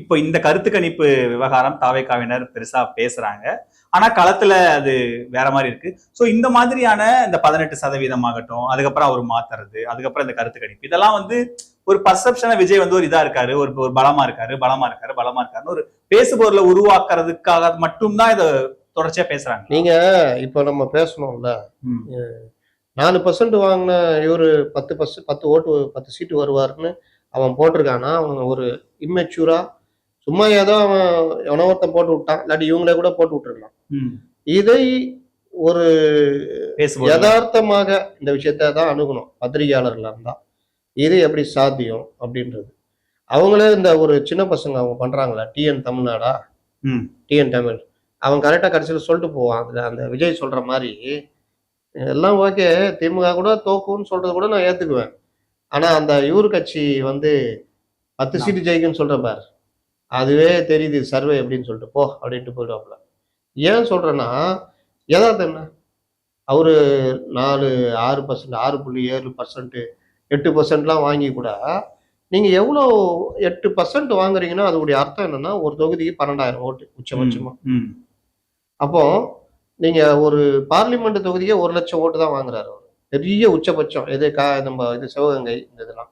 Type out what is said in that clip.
இப்போ இந்த கருத்து கணிப்பு விவகாரம் தாவேக்காவினர் பெருசா பேசுறாங்க. ஆனா களத்துல அது வேற மாதிரி இருக்கு. சோ இந்த மாதிரியான இந்த பதினெட்டு சதவீதம் ஆகட்டும் அதுக்கப்புறம் அவர் மாத்துறது அதுக்கப்புறம் இந்த கருத்து கணிப்பு இதெல்லாம் வந்து ஒரு பர்செப்ஷனை விஜய் வந்து ஒரு இதா இருக்காரு ஒரு ஒரு பலமா இருக்காரு பலமா இருக்காரு பலமா இருக்காருன்னு ஒரு பேசுபொருளை உருவாக்குறதுக்காக மட்டும்தான் இதை தொடர்ச்சியா பேசுறாங்க. நீங்க இப்போ நம்ம பேசணும்ல. நாலு பர்சன்ட் வாங்கின இவரு பத்து பர்சன்ட் பத்து ஓட்டு பத்து சீட்டு வருவாருன்னு அவன் போட்டிருக்கானா அவன் ஒரு இம்மெச்சூரா சும்மா ஏதோ அவன் எவனோ ஒருத்தன் போட்டு விட்டான். இல்லாட்டி இவங்களே கூட போட்டு விட்டுருக்கலாம். இதை ஒரு யதார்த்தமாக இந்த விஷயத்த தான் அணுகணும். பத்திரிகையாளர்களாக இருந்தா. இது எப்படி சாத்தியம் அப்படின்றது. அவங்களே இந்த ஒரு சின்ன பசங்க அவங்க பண்றாங்களா டிஎன் தமிழ்நாடா? ம். டிஎன் தமிழ். அவன் கரெக்டாக கடைசியில் சொல்லிட்டு போவான். அதுல அந்த விஜய் சொல்ற மாதிரி. எல்லாம் ஓகே. திமுக கூட தோக்குன்னு சொல்றது கூட நான் ஏத்துக்குவேன். ஆனா அந்த இவரு கட்சி வந்து பத்து சீட்டு ஜெயிக்குன்னு சொல்ற பார். அதுவே தெரியுது சர்வே எப்படின்னு சொல்லிட்டு. போ அப்படின்ட்டு போயிடுவாப்புல. ஏன் சொல்றேன்னா யதார்த்தம் என்ன? அவரு நாலு ஆறு பர்சன்ட் ஆறு புள்ளி ஏழு பர்சன்ட் எட்டு பர்சன்ட்லாம் வாங்கி கூட நீங்க எவ்வளோ எட்டு பர்சன்ட் வாங்குறீங்கன்னா அதோடைய அர்த்தம் என்னன்னா ஒரு தொகுதிக்கு பன்னெண்டாயிரம் ஓட்டு உச்சபட்சமா. ம். அப்போ நீங்க ஒரு பார்லிமெண்ட் தொகுதிக்கே ஒரு லட்சம் ஓட்டு தான் வாங்குறாரு அவர். பெரிய உச்சபட்சம் எது கா நம்ம இது சிவகங்கை இந்த இதெல்லாம்.